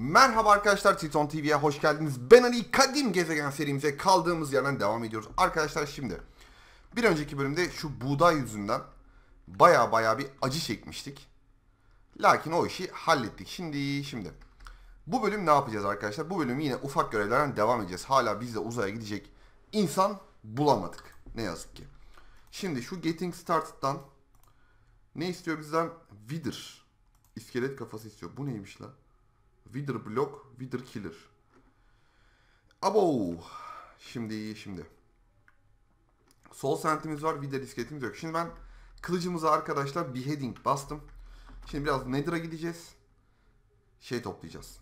Merhaba arkadaşlar Titon TV'ye hoş geldiniz. Ben Ali Kadim Gezegen serimize kaldığımız yerden devam ediyoruz. Arkadaşlar şimdi bir önceki bölümde şu buğday yüzünden baya baya bir acı çekmiştik. Lakin o işi hallettik. Şimdi şimdi bu bölüm ne yapacağız arkadaşlar? Bu bölüm yine ufak görevlerden devam edeceğiz. Hala biz de uzaya gidecek insan bulamadık. Ne yazık ki. Şimdi şu Getting Started'dan ne istiyor bizden? Wither. İskelet kafası istiyor. Bu neymiş la? Wither Block, Wither Killer. Abo. Şimdi şimdi. Sol sentimiz var, Wither iskeletimiz yok. Şimdi ben kılıcımıza arkadaşlar Beheading bastım. Şimdi biraz Nether'a gideceğiz. Şey toplayacağız.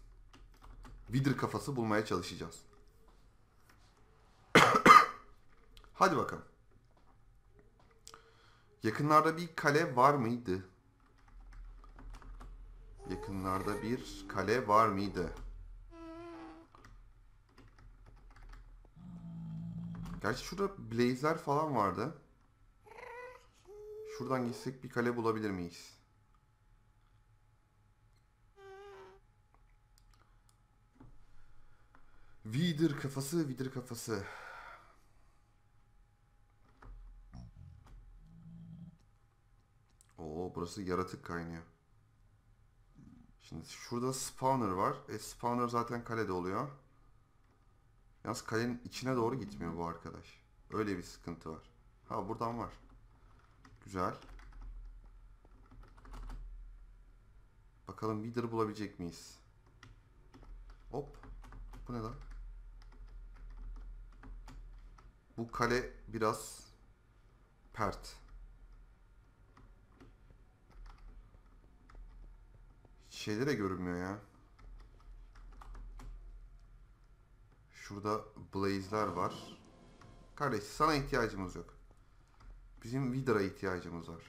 Wither kafası bulmaya çalışacağız. Hadi bakalım. Yakınlarda bir kale var mıydı? Yakınlarda bir kale var mıydı? Gerçi şurada blaze'ler falan vardı. Şuradan gitsek bir kale bulabilir miyiz? Vidir kafası, vidir kafası. Oo burası yaratık kaynıyor. Şimdi şurada spawner var. E spawner zaten kalede oluyor. Yalnız kalenin içine doğru gitmiyor bu arkadaş. Öyle bir sıkıntı var. Ha buradan var. Güzel. Bakalım Wither bulabilecek miyiz? Hop. Bu ne lan? Bu kale biraz pert. Şeyde de görünmüyor ya. Şurada blaze'ler var. Kardeş sana ihtiyacımız yok. Bizim Wither'a ihtiyacımız var.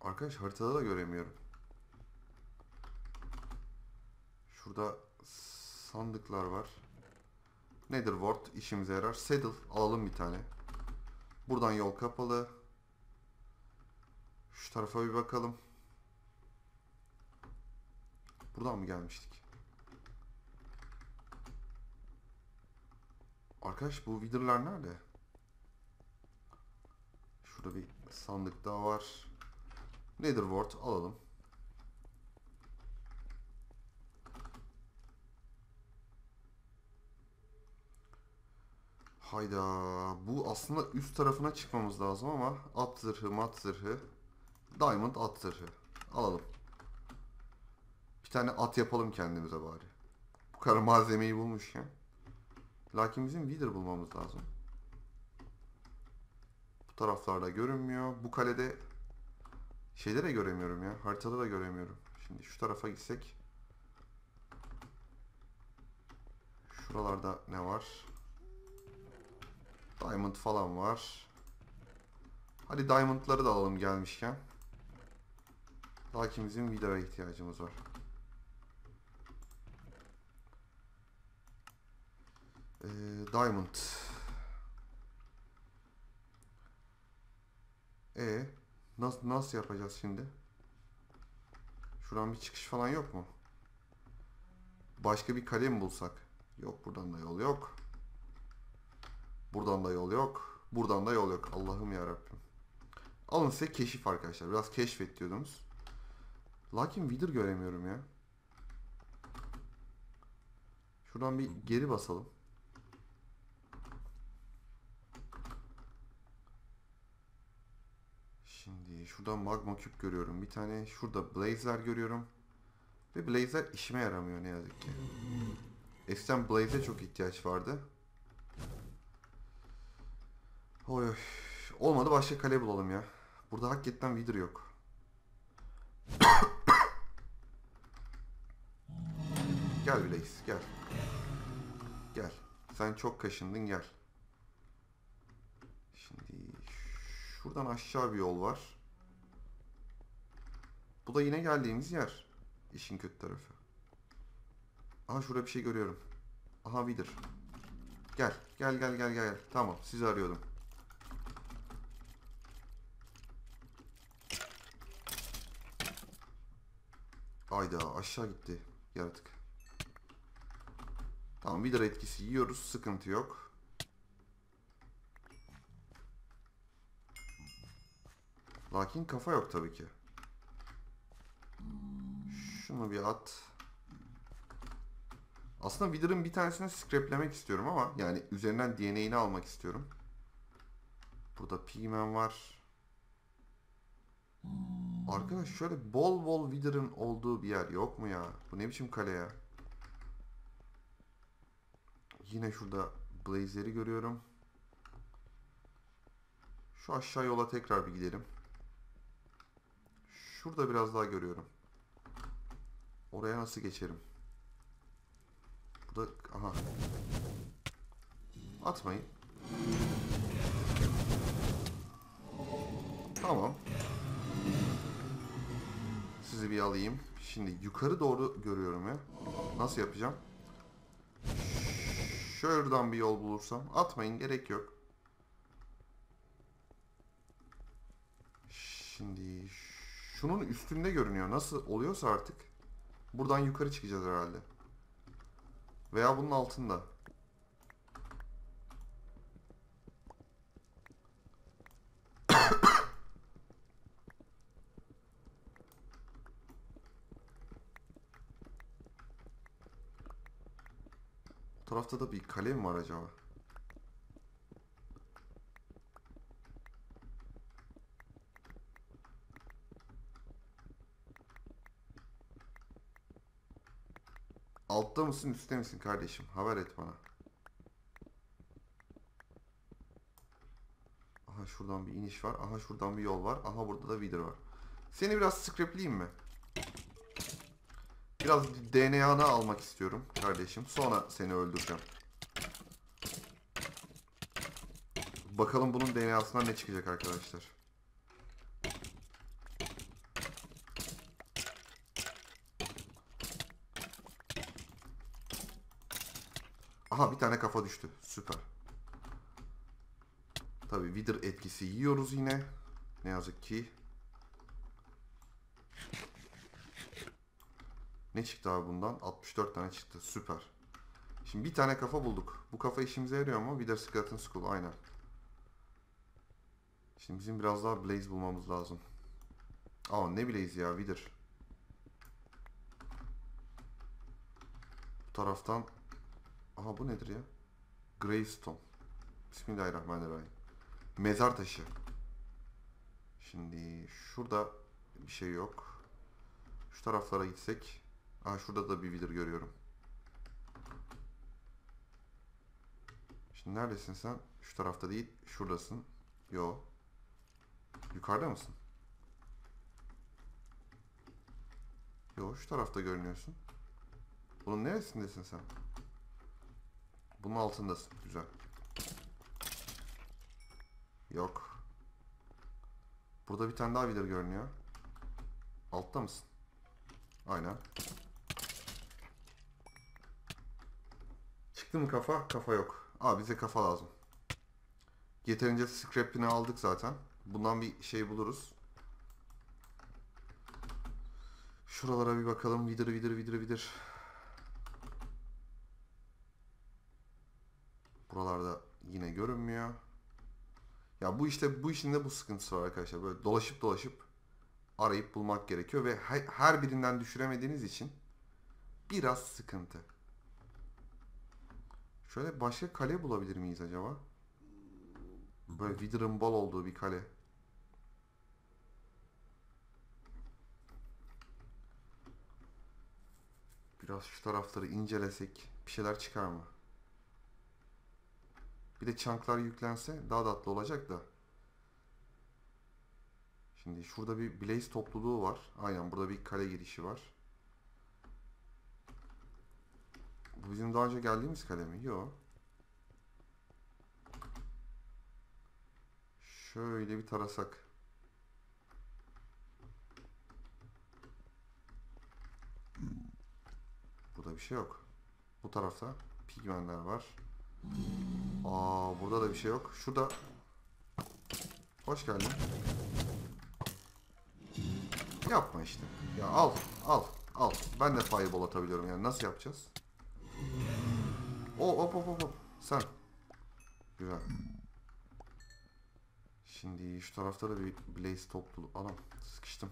Arkadaş haritada da göremiyorum. Şurada sandıklar var. Nedir Ward işimize yarar. Saddle alalım bir tane. Buradan yol kapalı. Şu tarafa bir bakalım. Buradan mı gelmiştik? Arkadaş bu Wither'lar nerede? Şurada bir sandık daha var. Nedir Ward alalım. Hayda. Bu aslında üst tarafına çıkmamız lazım ama at zırhı, mat zırhı. Diamond at zırhı. Alalım. Bir tane at yapalım kendimize bari. Bu kadar malzemeyi bulmuşken. Lakin bizim Wither bulmamız lazım. Bu taraflarda görünmüyor. Bu kalede şeyde de göremiyorum ya. Haritada da göremiyorum. Şimdi şu tarafa gitsek. Şuralarda ne var? Diamond falan var. Hadi diamondları da alalım gelmişken. Lakin bizim Wither'a ihtiyacımız var. Ee, diamond. E nasıl nasıl yapacağız şimdi? Şuradan bir çıkış falan yok mu? Başka bir kale mi bulsak? Yok buradan da yol yok. Buradan da yol yok. Buradan da yol yok. Allah'ım ya Rabbim. Alın size keşif arkadaşlar. Biraz keşfet diyordunuz. Lakin Wither göremiyorum ya. Şuradan bir geri basalım. Şimdi şuradan magma küp görüyorum. Bir tane şurada blazer görüyorum. Ve blazer işime yaramıyor ne yazık ki. Eskiden blaze'e çok ihtiyaç vardı. Oy oy. Olmadı başka kale bulalım ya. Burada hakikaten Wither yok. Gel Blaze gel. Gel. Sen çok kaşındın gel. Şimdi şuradan aşağı bir yol var. Bu da yine geldiğimiz yer. İşin kötü tarafı. Aha şurada bir şey görüyorum. Aha Wither. Gel. Gel gel gel gel. Tamam sizi arıyordum. Ayda aşağı gitti yaratık. Tamam Wither etkisi yiyoruz. Sıkıntı yok. Lakin kafa yok tabii ki. Şunu bir at. Aslında Wither'ın bir tanesini scraplemek istiyorum ama yani üzerinden DNA'ini almak istiyorum. Burada Pigman var. Arkadaş şöyle bol bol Wither'ın olduğu bir yer yok mu ya? Bu ne biçim kale ya? Yine şurada Blaze'leri görüyorum. Şu aşağı yola tekrar bir gidelim. Şurada biraz daha görüyorum. Oraya nasıl geçerim? Burada aha. Atmayın. Tamam. Sizi bir alayım. Şimdi yukarı doğru görüyorum ya. Nasıl yapacağım? Şuradan bir yol bulursam. Atmayın gerek yok. Şimdi şunun üstünde görünüyor. Nasıl oluyorsa artık. Buradan yukarı çıkacağız herhalde. Veya bunun altında. Bu tarafta da bir kale mi var acaba? Altta mısın üstte misin kardeşim? Haber et bana. Aha şuradan bir iniş var. Aha şuradan bir yol var. Aha burada da Wither var. Seni biraz scrapleyeyim mi? Biraz DNA'nı almak istiyorum kardeşim. Sonra seni öldüreceğim. Bakalım bunun DNA'sından ne çıkacak arkadaşlar. Aha bir tane kafa düştü. Süper. Tabi Wither etkisi yiyoruz yine. Ne yazık ki. Ne çıktı abi bundan? 64 tane çıktı. Süper. Şimdi bir tane kafa bulduk. Bu kafa işimize yarıyor mu? Wither Skeleton Skull. Aynen. Şimdi bizim biraz daha Blaze bulmamız lazım. Aa ne Blaze ya Wither. Bu taraftan Aha bu nedir ya? Gravestone. Bismillahirrahmanirrahim. Mezar taşı. Şimdi şurada bir şey yok. Şu taraflara gitsek. Aha şurada da bir Wither görüyorum. Şimdi neredesin sen? Şu tarafta değil. Şuradasın. Yo. Yukarıda mısın? Yo şu tarafta görünüyorsun. Bunun neresindesin sen? Bunun altındasın. Güzel. Yok. Burada bir tane daha Wither görünüyor. Altta mısın? Aynen. Çıktı mı kafa? Kafa yok. Aa bize kafa lazım. Yeterince scrap'ini aldık zaten. Bundan bir şey buluruz. Şuralara bir bakalım. Vidir vidir vidir vidir. Buralarda yine görünmüyor. Ya bu işte bu işin de bu sıkıntısı var arkadaşlar. Böyle dolaşıp dolaşıp arayıp bulmak gerekiyor ve her birinden düşüremediğiniz için biraz sıkıntı. Şöyle başka kale bulabilir miyiz acaba? Böyle Wither'ın bol olduğu bir kale. Biraz şu tarafları incelesek bir şeyler çıkar mı? Bir de çanklar yüklense daha tatlı olacak da. Şimdi şurada bir Blaze topluluğu var. Aynen burada bir kale girişi var. Bu bizim daha önce geldiğimiz kale mi? Yok. Şöyle bir tarasak. Burada bir şey yok. Bu tarafta pigmenler var. Aa burada da bir şey yok. Şurada Hoş geldin. Yapma işte. Ya al, al. Al. Ben de fireball atabiliyorum yani. Nasıl yapacağız? O hop hop hop. Sen. Güzel. Şimdi şu tarafta da bir Blaze topluluğu. Anam sıkıştım.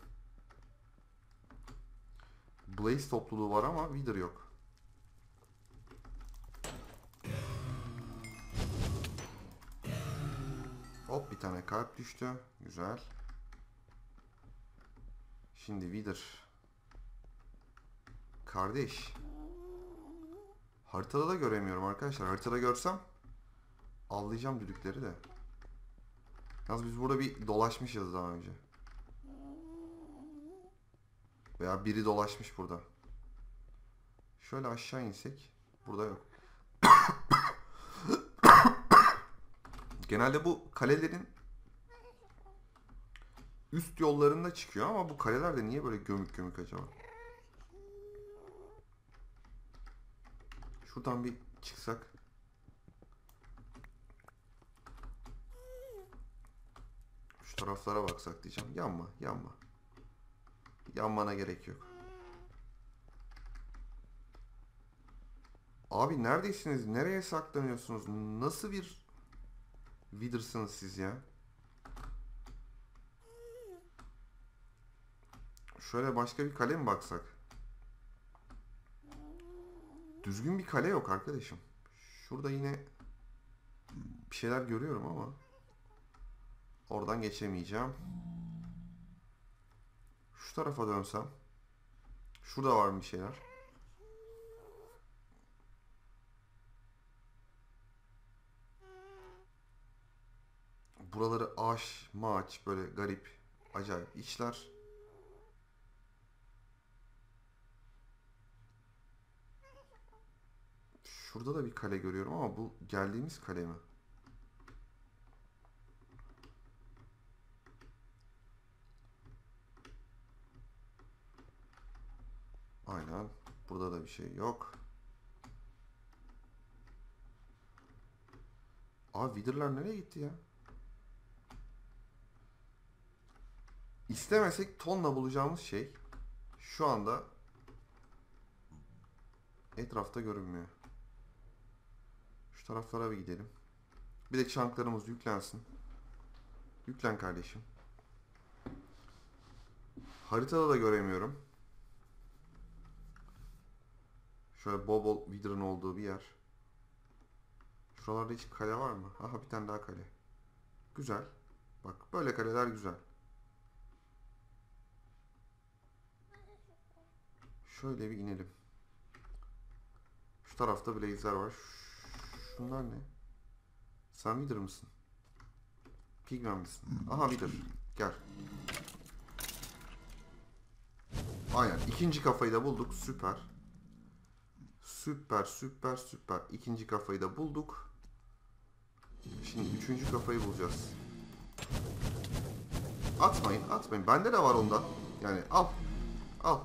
Blaze topluluğu var ama Wither yok. Hop bir tane kalp düştü. Güzel. Şimdi Wither. Kardeş. Haritada da göremiyorum arkadaşlar. Haritada görsem avlayacağım düdükleri de. Yalnız biz burada bir dolaşmışız daha önce. Veya biri dolaşmış burada. Şöyle aşağı insek. Burada yok. Genelde bu kalelerin üst yollarında çıkıyor ama bu kaleler de niye böyle gömük gömük acaba? Şuradan bir çıksak. Şu taraflara baksak diyeceğim. Yanma, yanma. Yanmana gerek yok. Abi neredesiniz? Nereye saklanıyorsunuz? Nasıl bir Wither'sınız siz ya? Şöyle başka bir kale mi baksak? Düzgün bir kale yok arkadaşım. Şurada yine bir şeyler görüyorum ama oradan geçemeyeceğim. Şu tarafa dönsem. Şurada var mı bir şeyler? Buraları ağaç, maç böyle garip, acayip işler. Şurada da bir kale görüyorum ama bu geldiğimiz kale mi? Aynen. Burada da bir şey yok. Abi Wither'lar nereye gitti ya? İstemesek tonla bulacağımız şey şu anda etrafta görünmüyor. Şu taraflara bir gidelim. Bir de çanklarımız yüklensin. Yüklen kardeşim. Haritada da göremiyorum. Şöyle bol bol Wither'ın olduğu bir yer. Şuralarda hiç kale var mı? Aha bir tane daha kale. Güzel. Bak böyle kaleler güzel. Şöyle bir inelim. Şu tarafta blaze'ler var. Şunlar ne? Sen Wither mısın? Pigman misin? Aha Wither. Gel. Aynen. İkinci kafayı da bulduk. Süper. Süper süper süper. İkinci kafayı da bulduk. Şimdi üçüncü kafayı bulacağız. Atmayın atmayın. Bende de var ondan. Yani al. Al.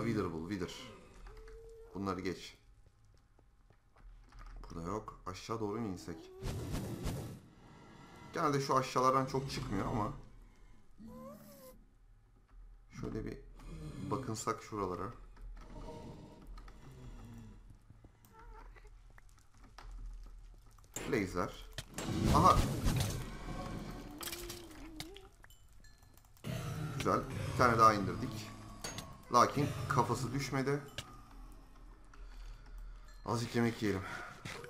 Bana Wither bul Wither. Bunları geç. Burada yok. Aşağı doğru mu insek? Genelde şu aşağılardan çok çıkmıyor ama Şöyle bir bakınsak şuralara. Laser. Aha. Güzel. Bir tane daha indirdik. Lakin kafası düşmedi. Azıcık yemek yiyelim.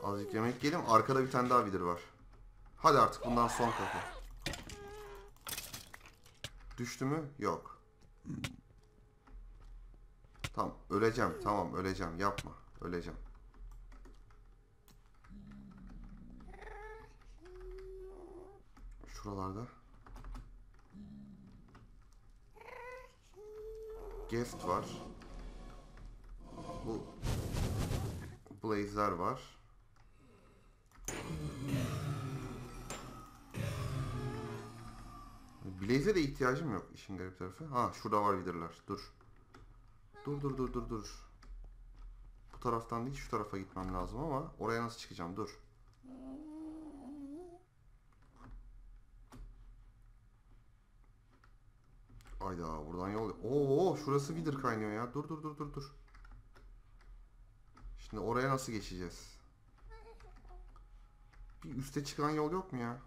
Azıcık yemek yiyelim. Arkada bir tane daha vidir var. Hadi artık bundan son kafa. Düştü mü? Yok. Tamam öleceğim. Tamam öleceğim. Yapma. Öleceğim. Şuralarda. Guest var. Bu Blaze'ler var. Blaze'e de ihtiyacım yok işin garip tarafı. Ha şurada var Wither'lar. Dur. Dur dur dur dur dur. Bu taraftan değil şu tarafa gitmem lazım ama oraya nasıl çıkacağım? Dur. Ayda buradan yol. Oo şurası Wither kaynıyor ya. Dur dur dur dur dur. Şimdi oraya nasıl geçeceğiz? Bir üste çıkan yol yok mu ya?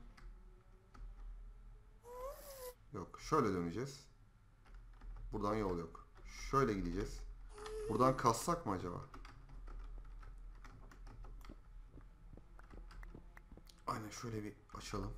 Yok. Şöyle döneceğiz. Buradan yol yok. Şöyle gideceğiz. Buradan kassak mı acaba? Aynen şöyle bir açalım.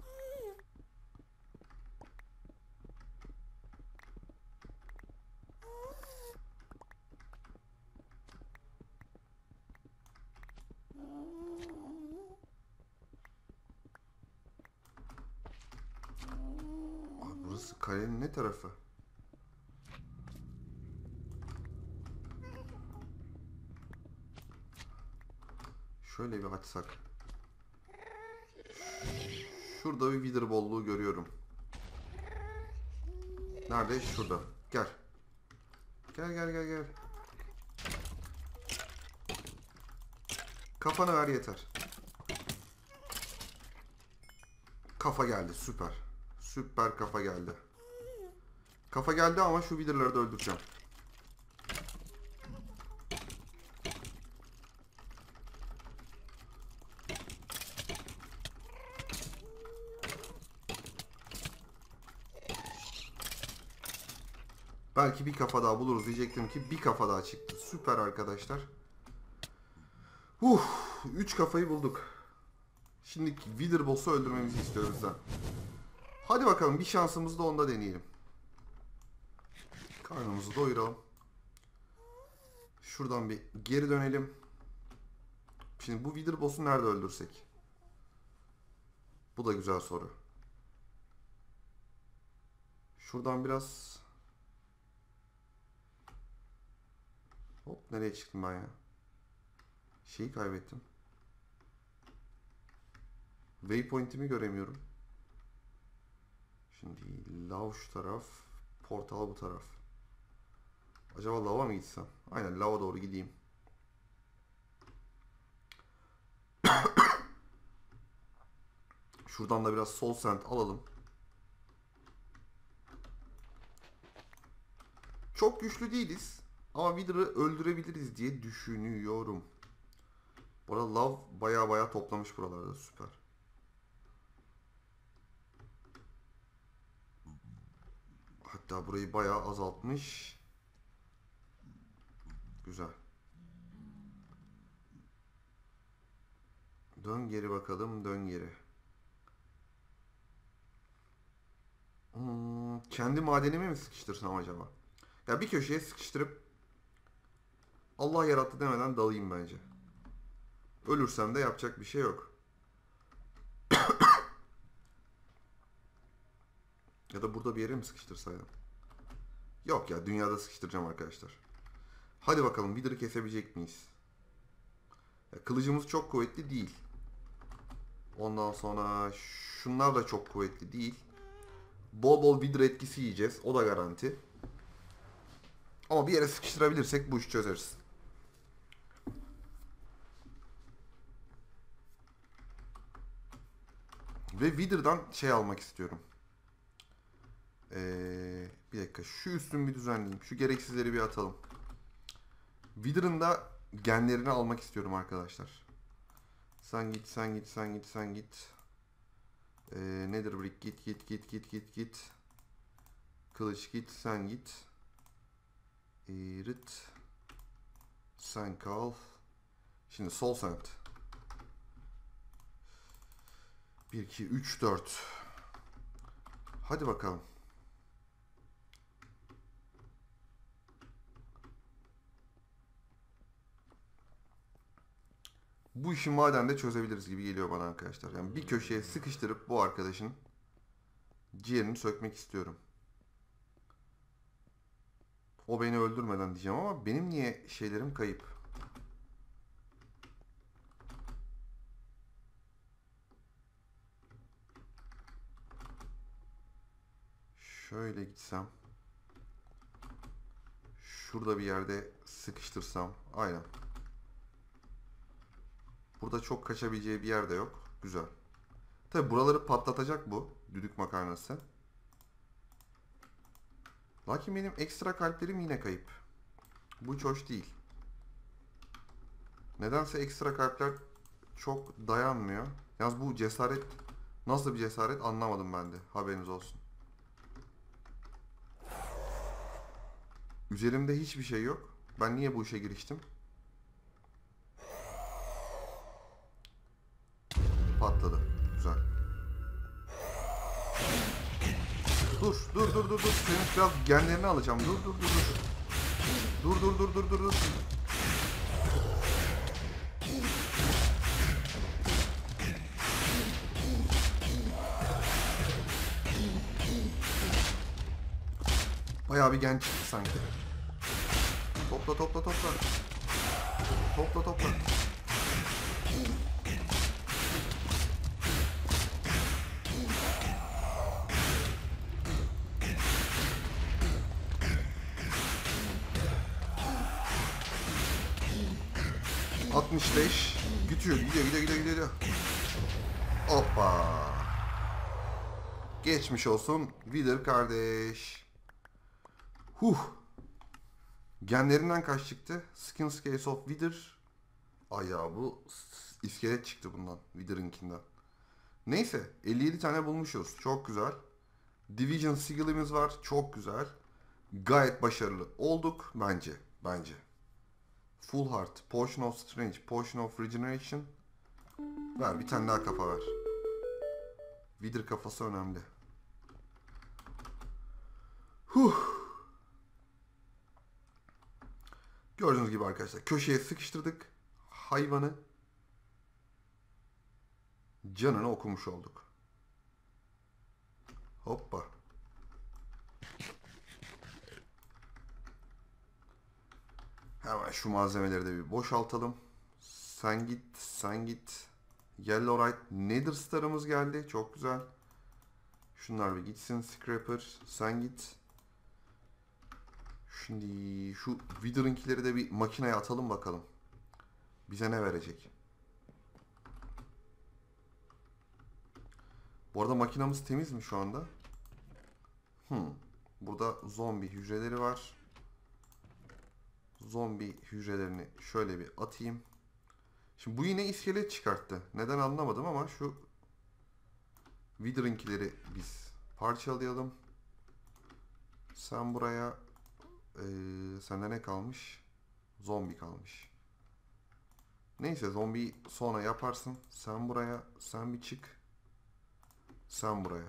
Abi burası kalenin ne tarafı? Şöyle bir açsak. Şurada bir wither bolluğu görüyorum. Nerede? Şurada. Gel. Gel gel gel gel. Kafana ver yeter. Kafa geldi süper. Süper kafa geldi. Kafa geldi ama şu wither'ları da öldüreceğim. Belki bir kafa daha buluruz diyecektim ki bir kafa daha çıktı. Süper arkadaşlar. Uh, üç kafayı bulduk. Şimdi Wither Boss'u öldürmemizi istiyoruz bizden. Hadi bakalım bir şansımızı da onda deneyelim. Karnımızı doyuralım. Şuradan bir geri dönelim. Şimdi bu Wither Boss'u nerede öldürsek? Bu da güzel soru. Şuradan biraz Hop nereye çıktım ben ya? Şeyi kaybettim. Waypoint'imi göremiyorum. Şimdi lav şu taraf, portal bu taraf. Acaba lava mı gitsem? Aynen lava doğru gideyim. Şuradan da biraz soul sand alalım. Çok güçlü değiliz. Ama Wither'ı öldürebiliriz diye düşünüyorum. Bu arada lav baya baya toplamış buralarda süper. Hatta burayı baya azaltmış. Güzel. Dön geri bakalım dön geri. Hmm, kendi madenimi mi sıkıştırsam acaba? Ya bir köşeye sıkıştırıp Allah yarattı demeden dalayım bence. Ölürsem de yapacak bir şey yok. Ya da burada bir yere mi sıkıştırsaydım? Yok ya dünyada sıkıştıracağım arkadaşlar. Hadi bakalım Wither'ı kesebilecek miyiz? Ya, kılıcımız çok kuvvetli değil. Ondan sonra şunlar da çok kuvvetli değil. Bol bol Wither etkisi yiyeceğiz. O da garanti. Ama bir yere sıkıştırabilirsek bu işi çözeriz. Ve Wither'dan şey almak istiyorum. Ee, bir dakika. Şu üstümü bir düzenleyeyim. Şu gereksizleri bir atalım. Wither'ın da genlerini almak istiyorum arkadaşlar. Sen git, sen git, sen git, sen git. Ee, nedir brick? Git, git, git, git, git, git. Kılıç git, sen git. Erit. Sen kal. Şimdi sol sent. 1, 2, 3, 4. Hadi bakalım. Bu işi madende çözebiliriz gibi geliyor bana arkadaşlar. Yani bir köşeye sıkıştırıp bu arkadaşın ciğerini sökmek istiyorum. O beni öldürmeden diyeceğim ama benim niye şeylerim kayıp? Şöyle gitsem. Şurada bir yerde sıkıştırsam. Aynen. Burada çok kaçabileceği bir yerde yok. Güzel. Tabi buraları patlatacak bu. Düdük makarnası. Lakin benim ekstra kalplerim yine kayıp. Bu hiç hoş değil. Nedense ekstra kalpler çok dayanmıyor. Yalnız bu cesaret nasıl bir cesaret anlamadım ben de. Haberiniz olsun. Üzerimde hiçbir şey yok. Ben niye bu işe giriştim? Dur, dur, dur, dur. Senin biraz genlerini alacağım. Dur, dur, dur, dur. Dur, dur, dur, dur, dur, dur. Bayağı bir gen çıktı sanki. Topla, topla, topla. Topla, topla. Altmış beş. Gidiyor, gidiyor, gidiyor, gidiyor, gidiyor. Hoppa. Geçmiş olsun Wither kardeş. Huh. Genlerinden kaç çıktı? Skin Scales of Wither. Ay ya bu iskelet çıktı bundan. Wither'ınkinden. Neyse 57 tane bulmuşuz. Çok güzel. Division Sigil'imiz var. Çok güzel. Gayet başarılı olduk bence. Bence. Full Heart, Potion of Strength, Potion of Regeneration. Ver bir tane daha kafa ver. Wither kafası önemli. Huh. Gördüğünüz gibi arkadaşlar köşeye sıkıştırdık hayvanı. Canını okumuş olduk. Hoppa. Hemen şu malzemeleri de bir boşaltalım. Sen git, sen git. Yellowrite Nether Star'ımız geldi. Çok güzel. Şunlar bir gitsin. Scrapper, sen git. Şimdi şu Wither'ınkileri de bir makineye atalım bakalım. Bize ne verecek? Bu arada makinamız temiz mi şu anda? Hmm. Burada zombi hücreleri var. Zombi hücrelerini şöyle bir atayım. Şimdi bu yine iskelet çıkarttı. Neden anlamadım ama şu Wither'ınkileri biz parçalayalım. Sen buraya ee, sende ne kalmış? Zombi kalmış. Neyse zombi sonra yaparsın. Sen buraya, sen bir çık. Sen buraya.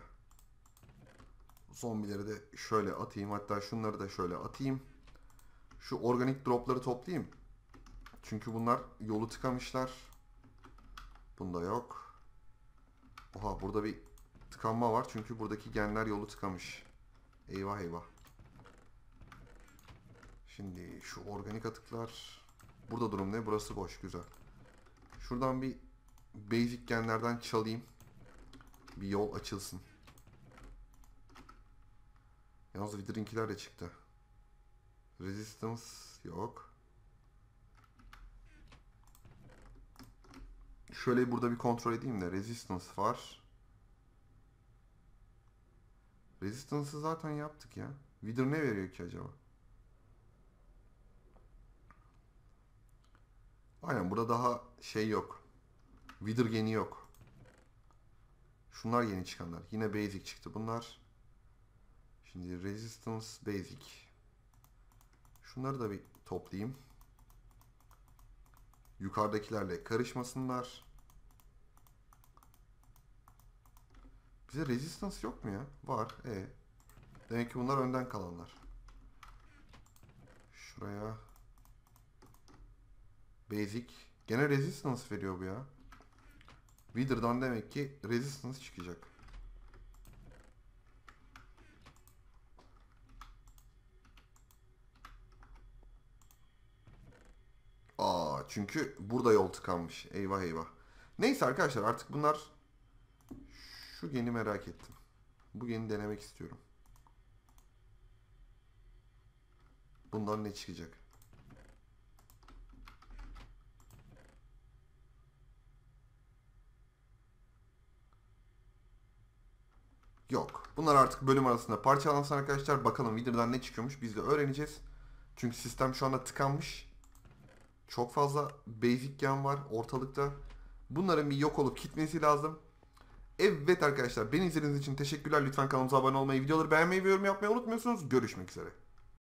Zombileri de şöyle atayım. Hatta şunları da şöyle atayım. Şu organik dropları toplayayım. Çünkü bunlar yolu tıkamışlar. Bunda yok. Oha burada bir tıkanma var. Çünkü buradaki genler yolu tıkamış. Eyvah eyvah. Şimdi şu organik atıklar. Burada durum ne? Burası boş. Güzel. Şuradan bir basic genlerden çalayım. Bir yol açılsın. Yalnız Wither'inkiler de çıktı. Resistance yok. Şöyle burada bir kontrol edeyim de. Resistance var. Resistance'ı zaten yaptık ya. Wither ne veriyor ki acaba? Aynen burada daha şey yok. Wither geni yok. Şunlar yeni çıkanlar. Yine basic çıktı bunlar. Şimdi resistance basic. Şunları da bir toplayayım. Yukarıdakilerle karışmasınlar. Bize resistance yok mu ya? Var. E. Demek ki bunlar önden kalanlar. Şuraya Basic. Gene resistance veriyor bu ya. Wither'dan demek ki resistance çıkacak. Aa çünkü burada yol tıkanmış. Eyvah eyvah. Neyse arkadaşlar artık bunlar şu geni merak ettim. Bu geni denemek istiyorum. Bundan ne çıkacak? Yok. Bunlar artık bölüm arasında parçalansın arkadaşlar. Bakalım Wither'dan ne çıkıyormuş biz de öğreneceğiz. Çünkü sistem şu anda tıkanmış. Çok fazla basic gen var ortalıkta. Bunların bir yok olup gitmesi lazım. Evet arkadaşlar beni izlediğiniz için teşekkürler. Lütfen kanalımıza abone olmayı, videoları beğenmeyi ve yorum yapmayı unutmuyorsunuz. Görüşmek üzere.